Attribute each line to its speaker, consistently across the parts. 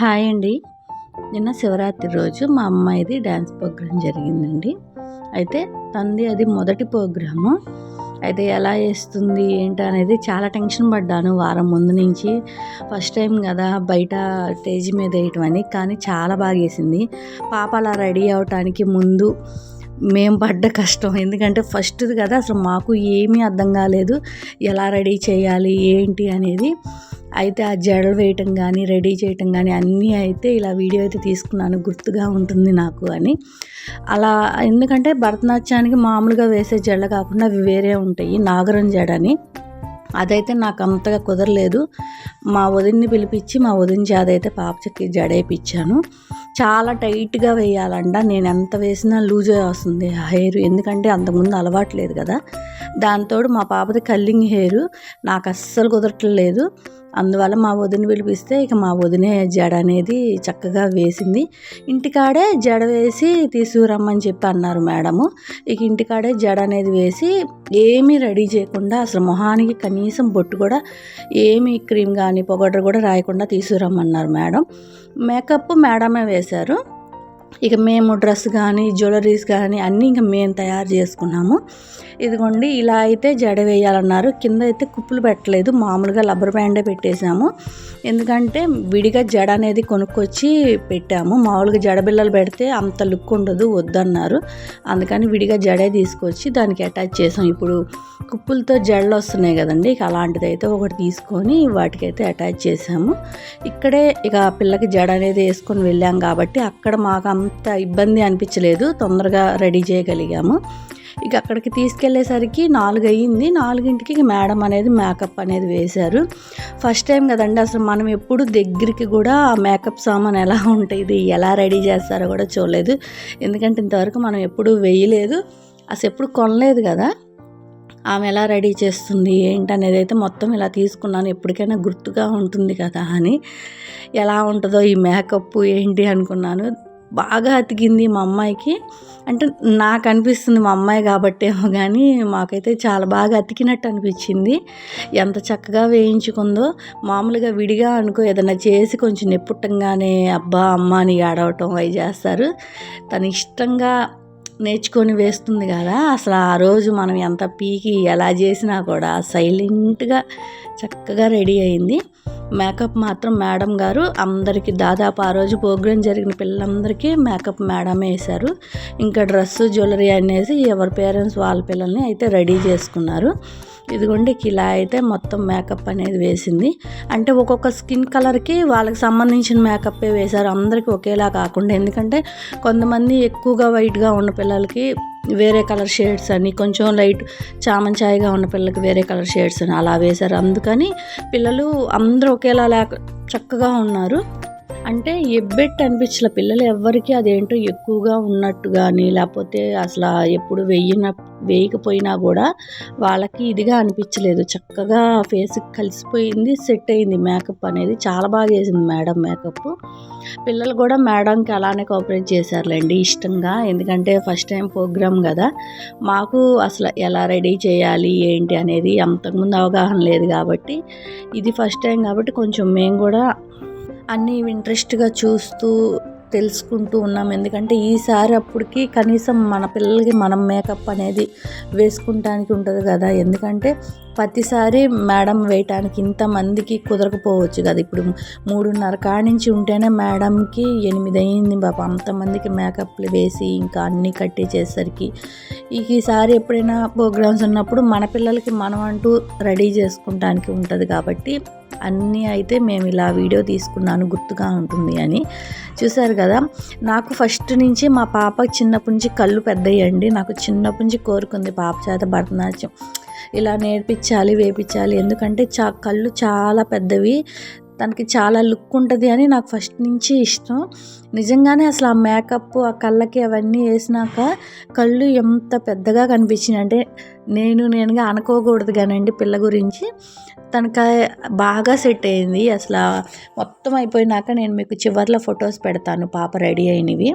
Speaker 1: Hi అండి. నిన్న శివరాత్రి రోజు మా అమ్మాయిది డ్యాన్స్ ప్రోగ్రాం జరిగిందండి. అయితే తంది అది మొదటి ప్రోగ్రాము. అయితే ఎలా వేస్తుంది ఏంటి అనేది చాలా టెన్షన్ పడ్డాను వారం ముందు నుంచి. ఫస్ట్ టైం కదా బయట స్టేజ్ మీద వేయటం అని కానీ చాలా బాగా వేసింది పాప అలా రెడీ అవటానికి ముందు మేము పడ్డ కష్టం. ఎందుకంటే ఫస్ట్ది కదా అసలు మాకు ఏమీ అర్థం కాలేదు. ఎలా రెడీ చేయాలి ఏంటి అనేది. అయితే ఆ జడలు వేయటం కానీ రెడీ చేయటం కానీ అన్నీ అయితే ఇలా వీడియో అయితే తీసుకున్నాను. గుర్తుగా ఉంటుంది నాకు అని. అలా ఎందుకంటే భరతనాట్యానికి మామూలుగా వేసే జడలు కాకుండా అవి వేరే ఉంటాయి. నాగరం జడ అని అదైతే నాకు అంతగా కుదరలేదు. మా వదిన్ని పిలిపించి మా వదిన చేత అయితే పాపకి జడేపించాను చాలా టైట్గా వేయాలంట. నేను ఎంత వేసినా లూజ్ వస్తుంది ఆ హెయిర్. ఎందుకంటే అంతకుముందు అలవాట్లేదు కదా. దాంతో మా పాపది కల్లింగ్ హెయిర్ నాకు అస్సలు కుదరట్లేదు. అందువల్ల మా వదిన పిలిపిస్తే ఇక మా వదినే జడ అనేది చక్కగా వేసింది. ఇంటికాడే జడ వేసి తీసుకురమ్మని చెప్పి అన్నారు మేడము. ఇక ఇంటికాడే జడ అనేది వేసి ఏమీ రెడీ చేయకుండా అసలు మొహానికి కనీసం బొట్టు కూడా ఏమీ క్రీమ్ కానీ పొగడ్ర కూడా రాయకుండా తీసుకురమ్మన్నారు మేడం. మేకప్ మేడమే వేశారు. ఇక మేము డ్రెస్ కానీ జ్యువెలరీస్ కానీ అన్నీ ఇంకా మేము తయారు చేసుకున్నాము. ఇదిగోండి ఇలా అయితే జడ వేయాలన్నారు. కింద అయితే కుప్పులు పెట్టలేదు. మామూలుగా లబ్బర్ బ్యాండే పెట్టేశాము. ఎందుకంటే విడిగా జడ అనేది కొనుక్కొచ్చి పెట్టాము. మామూలుగా జడ బిల్లలు పెడితే అంత లుక్ ఉండదు వద్దన్నారు. అందుకని విడిగా జడే తీసుకొచ్చి దానికి అటాచ్ చేసాం. ఇప్పుడు కుప్పులతో జడలు వస్తున్నాయి కదండి ఇక అలాంటిది అయితే ఒకటి తీసుకొని వాటికైతే అటాచ్ చేసాము. ఇక్కడే ఇక పిల్లకి జడ అనేది వేసుకొని వెళ్ళాం కాబట్టి అక్కడ మాకు అంత ఇబ్బంది అనిపించలేదు. తొందరగా రెడీ చేయగలిగాము. ఇక అక్కడికి తీసుకెళ్ళేసరికి నాలుగు అయ్యింది నాలుగింటికి మేడం అనేది మేకప్ అనేది వేశారు. ఫస్ట్ టైం కదండి అసలు మనం ఎప్పుడు దగ్గరికి కూడా మేకప్ సామాన్ ఎలా ఉంటుంది ఎలా రెడీ చేస్తారో కూడా చూడలేదు. ఎందుకంటే ఇంతవరకు మనం ఎప్పుడు వేయలేదు. అసలు ఎప్పుడు కొనలేదు కదా. ఆమె ఎలా రెడీ చేస్తుంది ఏంటనేది అయితే మొత్తం ఇలా తీసుకున్నాను. ఎప్పటికైనా గుర్తుగా ఉంటుంది కదా అని. ఎలా ఉంటుందో ఈ మేకప్ ఏంటి అనుకున్నాను. బాగా అతికింది మా అమ్మాయికి. అంటే నాకు అనిపిస్తుంది మా అమ్మాయి కాబట్టేమో కానీ మాకైతే చాలా బాగా అతికినట్టు అనిపించింది. ఎంత చక్కగా వేయించుకుందో. మామూలుగా విడిగా అనుకో ఏదైనా చేసి కొంచెం నిప్పుట్టంగానే అబ్బా అమ్మ అని ఆడవటం అవి చేస్తారు. తను ఇష్టంగా నేర్చుకొని వేస్తుంది కదా. అసలు ఆ రోజు మనం ఎంత పీకి ఎలా చేసినా కూడా సైలెంట్గా చక్కగా రెడీ అయింది. మేకప్ మాత్రం మేడం గారు. అందరికీ దాదాపు ఆ రోజు ప్రోగ్రాం జరిగిన పిల్లలందరికీ మేకప్ మేడమే వేశారు. ఇంకా డ్రెస్సు జ్యువెలరీ అనేసి ఎవరి పేరెంట్స్ వాళ్ళ పిల్లల్ని అయితే రెడీ చేసుకున్నారు. ఇదిగోండి ఇలా అయితే మొత్తం మేకప్ అనేది వేసింది. అంటే ఒక్కొక్క స్కిన్ కలర్కి వాళ్ళకి సంబంధించిన మేకప్పే వేశారు. అందరికీ ఒకేలా కాకుండా ఎందుకంటే కొంతమంది ఎక్కువగా వైట్గా ఉన్న పిల్లలకి వేరే కలర్ షేడ్స్ అని కొంచెం లైట్ చామంచాయిగా ఉన్న పిల్లలకి వేరే కలర్ షేడ్స్ అని అలా వేశారు. అందుకని పిల్లలు అందరూ ఒకేలా లేక చక్కగా ఉన్నారు. అంటే ఎబ్బెట్ అనిపించిన పిల్లలు ఎవ్వరికి అదేంటో ఎక్కువగా ఉన్నట్టు కానీ లేకపోతే అసలు ఎప్పుడు వెయ్యిన వేయకపోయినా కూడా వాళ్ళకి ఇదిగా అనిపించలేదు. చక్కగా ఫేస్కి కలిసిపోయింది సెట్ అయింది మేకప్ అనేది. చాలా బాగా చేసింది మేడం మేకప్. పిల్లలు కూడా మేడంకి అలానే కోఆపరేట్ చేశారులేండి ఇష్టంగా. ఎందుకంటే ఫస్ట్ టైం ప్రోగ్రామ్ కదా. మాకు అసలు ఎలా రెడీ చేయాలి ఏంటి అనేది అంతకుముందు అవగాహన లేదు కాబట్టి ఇది ఫస్ట్ టైం కాబట్టి కొంచెం మేము కూడా అన్నీ ఇంట్రెస్ట్గా చూస్తూ తెలుసుకుంటూ ఉన్నాం. ఎందుకంటే ఈసారి అప్పటికి కనీసం మన పిల్లలకి మనం మేకప్ అనేది వేసుకుంటానికి ఉంటుంది కదా. ఎందుకంటే ప్రతిసారి మేడం వేయటానికి ఇంతమందికి కుదరకపోవచ్చు కదా. ఇప్పుడు మూడున్నర కాడించి ఉంటేనే మేడంకి ఎనిమిది అయింది బాబా అంతమందికి మేకప్లు వేసి ఇంకా అన్నీ కట్టేసేసరికి ఈసారి ఎప్పుడైనా ప్రోగ్రామ్స్ ఉన్నప్పుడు మన పిల్లలకి మనం అంటూ రెడీ చేసుకుంటానికి ఉంటుంది కాబట్టి అన్నీ అయితే మేము ఇలా వీడియో తీసుకున్నాను గుర్తుగా ఉంటుంది అని. చూసారు కదా నాకు ఫస్ట్ నుంచి మా పాప చిన్నప్పటి నుంచి కళ్ళు పెద్దయ్యండి. నాకు చిన్నప్పటి నుంచి కోరుకుంది పాప చేత భరతనాట్యం. ఇలా నేర్పించాలి వేపించాలి. ఎందుకంటే చా కళ్ళు చాలా పెద్దవి. తనకి చాలా లుక్ ఉంటుంది అని నాకు ఫస్ట్ నుంచి ఇష్టం. నిజంగానే అసలు ఆ మేకప్ ఆ కళ్ళకి అవన్నీ వేసినాక కళ్ళు ఎంత పెద్దగా కనిపించినాయి. అంటే నేను నేనుగా అనుకోకూడదు కానండి పిల్ల గురించి. తనకి బాగా సెట్ అయింది. అసలు మొత్తం అయిపోయినాక నేను మీకు చివర్లో ఫొటోస్ పెడతాను. పాప రెడీ అయినవి.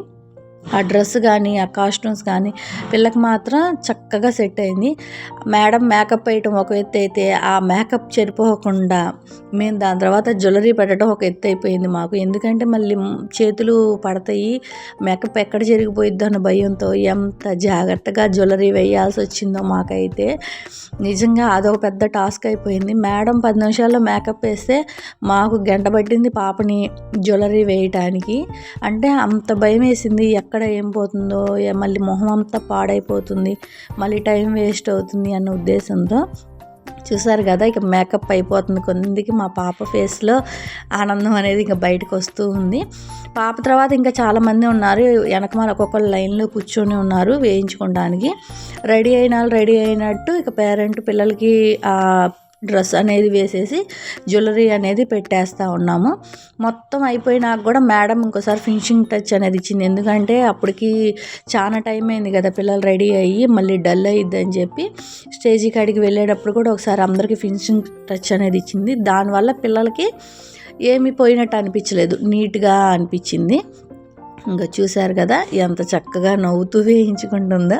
Speaker 1: ఆ డ్రెస్ కానీ ఆ కాస్ట్యూమ్స్ కానీ పిల్లకి మాత్రం చక్కగా సెట్ అయింది. మేడం మేకప్ వేయటం ఒక ఎత్తు అయితే ఆ మేకప్ చెడిపోకుండా మేము దాని తర్వాత జ్యువెలరీ పెట్టడం ఒక ఎత్తు అయిపోయింది మాకు. ఎందుకంటే మళ్ళీ చేతులు పడతాయి. మేకప్ ఎక్కడ జరిగిపోయిద్దో అన్న భయంతో ఎంత జాగ్రత్తగా జ్యువెలరీ వేయాల్సి వచ్చిందో మాకైతే నిజంగా అదొక పెద్ద టాస్క్ అయిపోయింది. మేడం పది నిమిషాల్లో మేకప్ వేస్తే మాకు గంట పట్టింది పాపని జ్యువెలరీ వేయటానికి. అంటే అంత భయం వేసింది. ఎక్కడ ఏం పోతుందో మళ్ళీ మొహం అంతా పాడైపోతుంది మళ్ళీ టైం వేస్ట్ అవుతుంది అన్న ఉద్దేశంతో చూసారు కదా ఇక మేకప్ అయిపోతుంది. కొందికి మా పాప ఫేస్లో ఆనందం అనేది ఇంకా బయటకు వస్తూ ఉంది. పాప తర్వాత ఇంకా చాలామంది ఉన్నారు. వెనకమాల ఒక్కొక్కరు లైన్లో కూర్చొని ఉన్నారు వేయించుకోవడానికి. రెడీ అయిన వాళ్ళు రెడీ అయినట్టు ఇక పేరెంట్ పిల్లలకి డ్రెస్ అనేది వేసేసి జ్యువెలరీ అనేది పెట్టేస్తూ ఉన్నాము. మొత్తం అయిపోయినాక కూడా మేడం ఇంకోసారి ఫినిషింగ్ టచ్ అనేది ఇచ్చింది. ఎందుకంటే అప్పటికి చాలా టైం అయింది కదా పిల్లలు రెడీ అయ్యి మళ్ళీ డల్ అయ్యిద్ది అని చెప్పి స్టేజీ కాడికి వెళ్ళేటప్పుడు కూడా ఒకసారి అందరికీ ఫినిషింగ్ టచ్ అనేది ఇచ్చింది. దానివల్ల పిల్లలకి ఏమీ పోయినట్టు అనిపించలేదు. నీట్గా అనిపించింది. ఇంకా చూశారు కదా ఎంత చక్కగా నవ్వుతూ వేయించుకుంటుందో.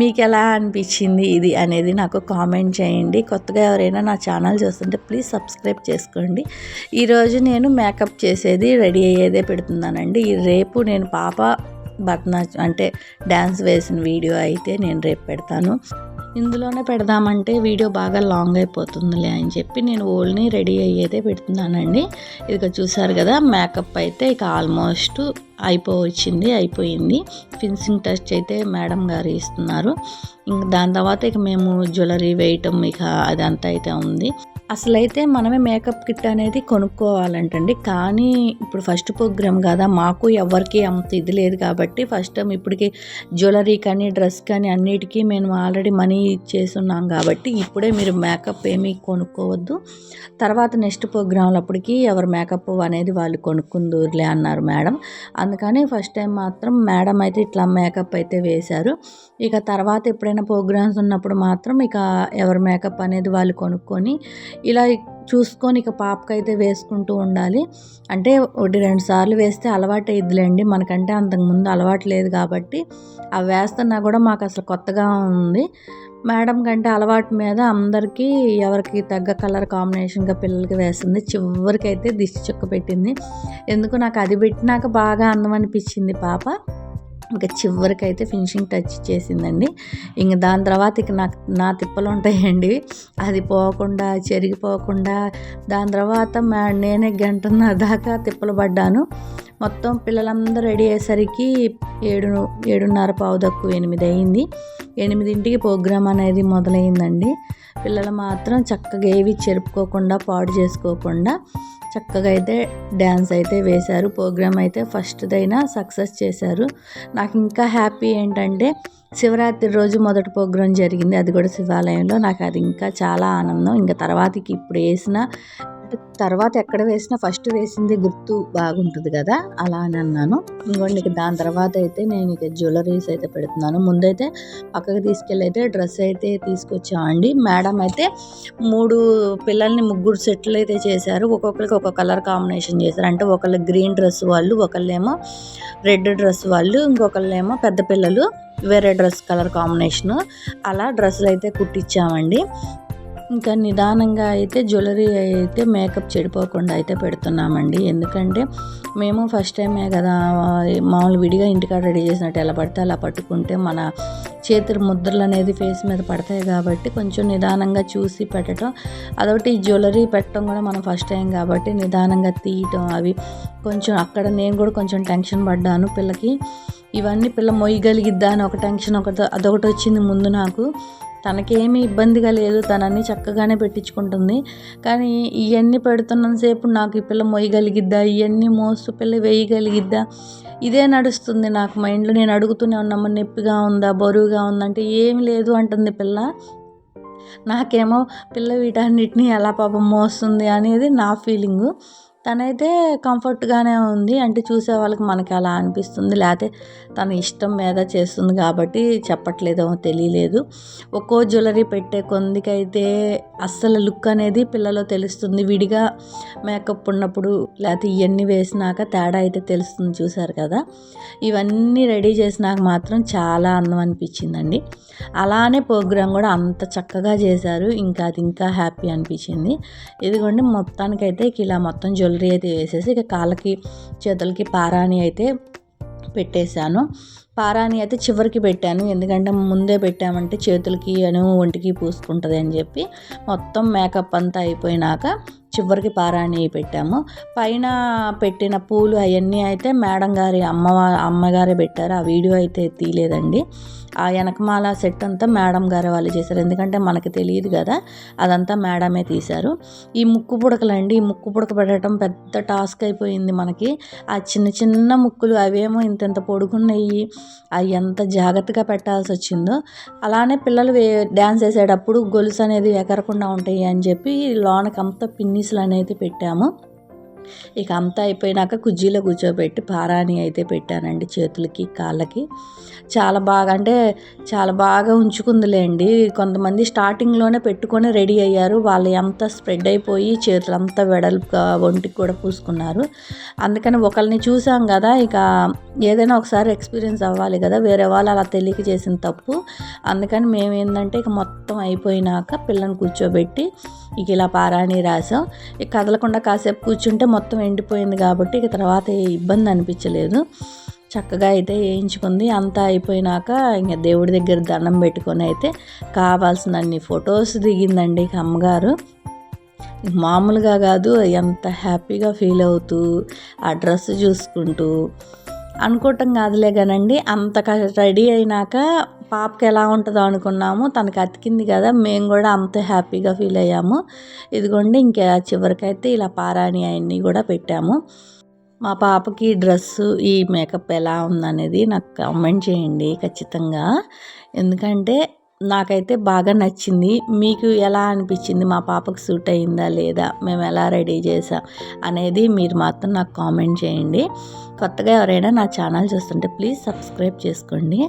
Speaker 1: మీకు ఎలా అనిపించింది ఇది అనేది నాకు కామెంట్ చేయండి. కొత్తగా ఎవరైనా నా ఛానల్ చూస్తుంటే ప్లీజ్ సబ్స్క్రైబ్ చేసుకోండి. ఈరోజు నేను మేకప్ చేసేది రెడీ అయ్యేదే పెడుతున్నానండి. ఈ రేపు నేను పాప భరతనాట్యం అంటే డ్యాన్స్ వేసిన వీడియో అయితే నేను రేపు పెడతాను. ఇందులోనే పెడదామంటే వీడియో బాగా లాంగ్ అయిపోతుందిలే అని చెప్పి నేను ఓల్ని రెడీ అయ్యేదే పెడుతున్నానండి. ఇక చూసారు కదా మేకప్ అయితే ఇక ఆల్మోస్ట్ అయిపోవచ్చింది అయిపోయింది. ఫిన్సింగ్ టచ్ అయితే మేడం గారు ఇస్తున్నారు. ఇంక దాని తర్వాత ఇక మేము జ్యువెలరీ వేయటం ఇక అదంతా అయితే ఉంది. అసలైతే మనమే మేకప్ కిట్ అనేది కొనుక్కోవాలంటండి. కానీ ఇప్పుడు ఫస్ట్ ప్రోగ్రామ్ కదా మాకు ఎవరికి అంత ఇది లేదు కాబట్టి ఫస్ట్ టైం ఇప్పటికి జ్యువెలరీ కానీ డ్రెస్ కానీ అన్నిటికీ మేము ఆల్రెడీ మనీ ఇచ్చేస్తున్నాం కాబట్టి ఇప్పుడే మీరు మేకప్ ఏమీ కొనుక్కోవద్దు. తర్వాత నెక్స్ట్ ప్రోగ్రాంలప్పటికి ఎవరు మేకప్ అనేది వాళ్ళు కొనుక్కుందూరులే అన్నారు మేడం. అందుకని ఫస్ట్ టైం మాత్రం మేడం అయితే ఇట్లా మేకప్ అయితే వేశారు. ఇక తర్వాత ఎప్పుడైనా ప్రోగ్రామ్స్ ఉన్నప్పుడు మాత్రం ఇక ఎవరి మేకప్ అనేది వాళ్ళు కొనుక్కొని ఇలా చూసుకొని ఇక పాపకైతే వేసుకుంటూ ఉండాలి. అంటే ఒకటి రెండు సార్లు వేస్తే అలవాటు అయిద్దిలేండి మనకంటే అంతకుముందు అలవాటు లేదు కాబట్టి అవి వేస్తున్నా కూడా మాకు అసలు కొత్తగా ఉంది. మేడం కంటే అలవాటు మీద అందరికీ ఎవరికి తగ్గ కలర్ కాంబినేషన్గా పిల్లలకి వేస్తుంది చివరికి అయితే దిష్టి చుక్క పెట్టింది. ఎందుకు నాకు అది పెట్టినాక బాగా అందం అనిపించింది పాప. ఇంకా చివరికి అయితే ఫినిషింగ్ టచ్ చేసిందండి. ఇంక దాని తర్వాత ఇక నాకు నా తిప్పలు ఉంటాయండి. అది పోకుండా చెరిగిపోకుండా దాని తర్వాత మా నేనే గంటన్నర దాకా తిప్పలు పడ్డాను. మొత్తం పిల్లలందరూ రెడీ అయ్యేసరికి ఏడు ఏడున్నర పావు తక్కువ ఎనిమిది అయింది. ఎనిమిదింటికి ప్రోగ్రామ్ అనేది మొదలైందండి. పిల్లలు మాత్రం చక్కగా ఏవి చెరుపుకోకుండా పాడు చేసుకోకుండా చక్కగా అయితే డ్యాన్స్ అయితే వేశారు. ప్రోగ్రామ్ అయితే ఫస్ట్దైనా సక్సెస్ చేశారు. నాకు ఇంకా హ్యాపీ ఏంటంటే శివరాత్రి రోజు మొదటి ప్రోగ్రాం జరిగింది. అది కూడా శివాలయంలో. నాకు అది ఇంకా చాలా ఆనందం. ఇంకా తర్వాతకి ఇప్పుడు వేసిన తర్వాత ఎక్కడ వేసినా ఫస్ట్ వేసింది గుర్తు బాగుంటుంది కదా అలా అని అన్నాను. ఇంకోండి దాని తర్వాత అయితే నేను ఇక జ్యువెలరీస్ అయితే పెడుతున్నాను. ముందైతే పక్కకు తీసుకెళ్ళి అయితే డ్రెస్ అయితే తీసుకొచ్చామండి మేడం అయితే మూడు పిల్లల్ని ముగ్గురు సెట్లు అయితే చేశారు. ఒక్కొక్కరికి ఒక కలర్ కాంబినేషన్ చేశారు. అంటే ఒకళ్ళు గ్రీన్ డ్రెస్ వాళ్ళు ఒకళ్ళేమో రెడ్ డ్రెస్ వాళ్ళు ఇంకొకళ్ళేమో పెద్ద పిల్లలు వేరే డ్రెస్ కలర్ కాంబినేషను. అలా డ్రెస్సులు అయితే కుట్టించామండి. ఇంకా నిదానంగా అయితే జ్యువెలరీ అయితే మేకప్ చెడిపోకుండా అయితే పెడుతున్నామండి. ఎందుకంటే మేము ఫస్ట్ టైమే కదా మామూలు విడిగా ఇంటికాడ రెడీ చేసినట్టు ఎలా పడితే అలా పట్టుకుంటే మన చేతులు ముద్రలు అనేది ఫేస్ మీద పడతాయి కాబట్టి కొంచెం నిదానంగా చూసి పెట్టడం. అదొకటి జ్యువెలరీ పెట్టడం కూడా మనం ఫస్ట్ టైం కాబట్టి నిదానంగా తీయటం అవి కొంచెం అక్కడ నేను కూడా కొంచెం టెన్షన్ పడ్డాను. పిల్లకి ఇవన్నీ పిల్ల మొయ్యగలిగిద్దా అని ఒక టెన్షన్ ఒకటి అదొకటి వచ్చింది ముందు నాకు. తనకేమీ ఇబ్బందిగా లేదు తనని చక్కగానే పెట్టించుకుంటుంది. కానీ ఇవన్నీ పెడుతున్నంతసేపు నాకు ఈ పిల్ల మొయ్యగలిగిద్దా? ఇవన్నీ మోస్తూ పిల్ల వేయగలిగిద్దా? ఇదే నడుస్తుంది నాకు మైండ్లో. నేను అడుగుతూనే ఉన్నాము నొప్పిగా ఉందా? బరువుగా ఉందా? అంటే ఏమి లేదు అంటుంది పిల్ల. నాకేమో పిల్ల వీటన్నిటిని ఎలా పాపం మోస్తుంది అనేది నా ఫీలింగు. తనైతే కంఫర్ట్గానే ఉంది. అంటే చూసే వాళ్ళకి మనకి అలా అనిపిస్తుంది. లేకపోతే తన ఇష్టం మీద చేస్తుంది కాబట్టి చెప్పట్లేదో తెలియలేదు. ఒక్కో జ్యువెలరీ పెట్టే కొందికైతే అస్సలు లుక్ అనేది పిల్లలో తెలుస్తుంది. విడిగా మేకప్ ఉన్నప్పుడు లేకపోతే ఇవన్నీ వేసినాక తేడా అయితే తెలుస్తుంది చూసారు కదా. ఇవన్నీ రెడీ చేసినాక మాత్రం చాలా అందం అనిపించిందండి. అలానే ప్రోగ్రామ్ కూడా అంత చక్కగా చేశారు. ఇంకా అది ఇంకా హ్యాపీ అనిపించింది. ఇదిగోండి మొత్తానికైతే ఇక ఇలా మొత్తం జ్యువెలరీ అయితే వేసేసి ఇక కాళ్ళకి చేతులకి పారాని అయితే పెట్టేశాను. పారాని అయితే చివరికి పెట్టాను. ఎందుకంటే ముందే పెట్టామంటే చేతులకి అను ఒంటికి పూసుకుంటుంది అని చెప్పి మొత్తం మేకప్ అంతా అయిపోయినాక చివరికి పారాణి పెట్టాము. పైన పెట్టిన పూలు అవన్నీ అయితే మేడం గారి అమ్మ అమ్మగారే పెట్టారు. ఆ వీడియో అయితే తీయలేదండి. ఆ వెనకమాల సెట్ అంతా మేడం గారు వాళ్ళు చేశారు. ఎందుకంటే మనకి తెలియదు కదా అదంతా మేడమే తీశారు. ఈ ముక్కు పుడకలండి ఈ ముక్కు పుడక పెట్టడం పెద్ద టాస్క్ అయిపోయింది మనకి. ఆ చిన్న చిన్న ముక్కులు అవేమో ఇంత ఇంత పొడుగున్నాయి అవి ఎంత జాగ్రత్తగా పెట్టాల్సి వచ్చిందో. అలానే పిల్లలు వే డ్యాన్స్ వేసేటప్పుడు గొలుసు అనేది ఎగరకుండా ఉంటాయి అని చెప్పి లోనకి అంతా పిన్నిస్లు అనేది పెట్టాము. ఇక అంతా అయిపోయినాక కుజ్జీలో కూర్చోబెట్టి పారాని అయితే పెట్టానండి చేతులకి కాళ్ళకి. చాలా బాగా అంటే చాలా బాగా ఉంచుకుందిలేండి. కొంతమంది స్టార్టింగ్లోనే పెట్టుకొని రెడీ అయ్యారు. వాళ్ళు ఎంత స్ప్రెడ్ అయిపోయి చేతులంతా వెడల్పుగా ఒంటికి కూడా పూసుకున్నారు. అందుకని ఒకరిని చూసాం కదా ఇక ఏదైనా ఒకసారి ఎక్స్పీరియన్స్ అవ్వాలి కదా వేరే వాళ్ళు అలా తెలియక చేసిన తప్పు. అందుకని మేము ఏంటంటే ఇక మొత్తం అయిపోయినాక పిల్లని కూర్చోబెట్టి ఇక ఇలా పారాణి రాసాం. ఇక కదలకుండా కాసేపు కూర్చుంటే మొత్తం ఎండిపోయింది కాబట్టి ఇక తర్వాత ఏ ఇబ్బంది అనిపించలేదు. చక్కగా అయితే వేయించుకుంది. అంతా అయిపోయినాక ఇంకా దేవుడి దగ్గర దండం పెట్టుకొని అయితే కావాల్సినన్ని ఫొటోస్ దిగిందండి ఇక అమ్మగారు. మామూలుగా కాదు ఎంత హ్యాపీగా ఫీల్ అవుతూ ఆ డ్రెస్ చూసుకుంటూ అనుకోవటం కాదులే కానండి. అంత రెడీ అయినాక పాపకి ఎలా ఉంటుందో అనుకున్నాము. తనకి అతికింది కదా మేము కూడా అంత హ్యాపీగా ఫీల్ అయ్యాము. ఇదిగోండి ఇంకా చివరికైతే ఇలా పారాణి అవన్నీ కూడా పెట్టాము. మా పాపకి డ్రెస్సు ఈ మేకప్ ఎలా ఉందనేది నాకు కామెంట్ చేయండి ఖచ్చితంగా. ఎందుకంటే నాకైతే బాగా నచ్చింది. మీకు ఎలా అనిపించింది? మా పాపకు సూట్ అయిందా లేదా? మేము ఎలా రెడీ చేసాం అనేది మీరు మాత్రం నాకు కామెంట్ చేయండి. కొత్తగా ఎవరైనా నా ఛానల్ చూస్తుంటే ప్లీజ్ సబ్స్క్రైబ్ చేసుకోండి.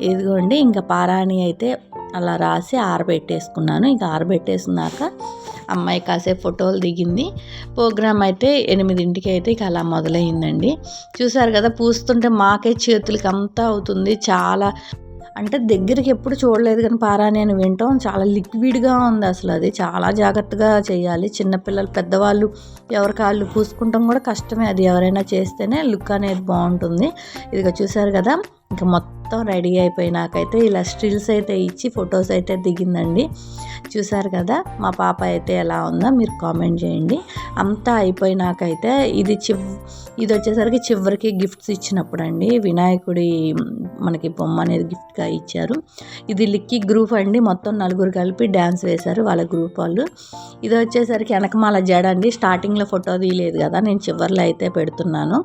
Speaker 1: ఇదిగోండి ఇంకా పారాణి అయితే అలా రాసి ఆరబెట్టేసుకున్నాను. ఇంకా ఆరబెట్టేసుకున్నాక అమ్మాయి కాసేపు ఫోటోలు దిగింది. ప్రోగ్రామ్ అయితే ఎనిమిదింటికి అయితే ఇక అలా మొదలైందండి. చూసారు కదా పూస్తుంటే మాకే చేతులకి అంతా అవుతుంది. చాలా అంటే దగ్గరికి ఎప్పుడు చూడలేదు కానీ పారా అని వింటాం చాలా లిక్విడ్గా ఉంది అసలు అది. చాలా జాగ్రత్తగా చేయాలి. చిన్నపిల్లలు పెద్దవాళ్ళు ఎవరి కాళ్ళు పూసుకుంటాం కూడా కష్టమే అది ఎవరైనా చేస్తేనే లుక్ అనేది బాగుంటుంది. ఇదిగో చూసారు కదా? ఇంకా మొత్తం రెడీ అయిపోయినాకైతే ఇలా స్టిల్స్ అయితే ఇచ్చి ఫొటోస్ అయితే దిగిందండి. చూసారు కదా మా పాప అయితే ఎలా ఉందో మీరు కామెంట్ చేయండి. అంతా అయిపోయినాకైతే ఇది చివ్ ఇది వచ్చేసరికి చివరికి గిఫ్ట్స్ ఇచ్చినప్పుడు అండి వినాయకుడి మనకి బొమ్మ అనేది గిఫ్ట్గా ఇచ్చారు. ఇది లిక్కీ గ్రూప్ అండి మొత్తం నలుగురు కలిపి డ్యాన్స్ వేశారు వాళ్ళ గ్రూప్ వాళ్ళు. ఇది వచ్చేసరికి వెనకమాల జడ అండి స్టార్టింగ్లో ఫోటో తీయలేదు కదా నేను చివరిలో అయితే పెడుతున్నాను.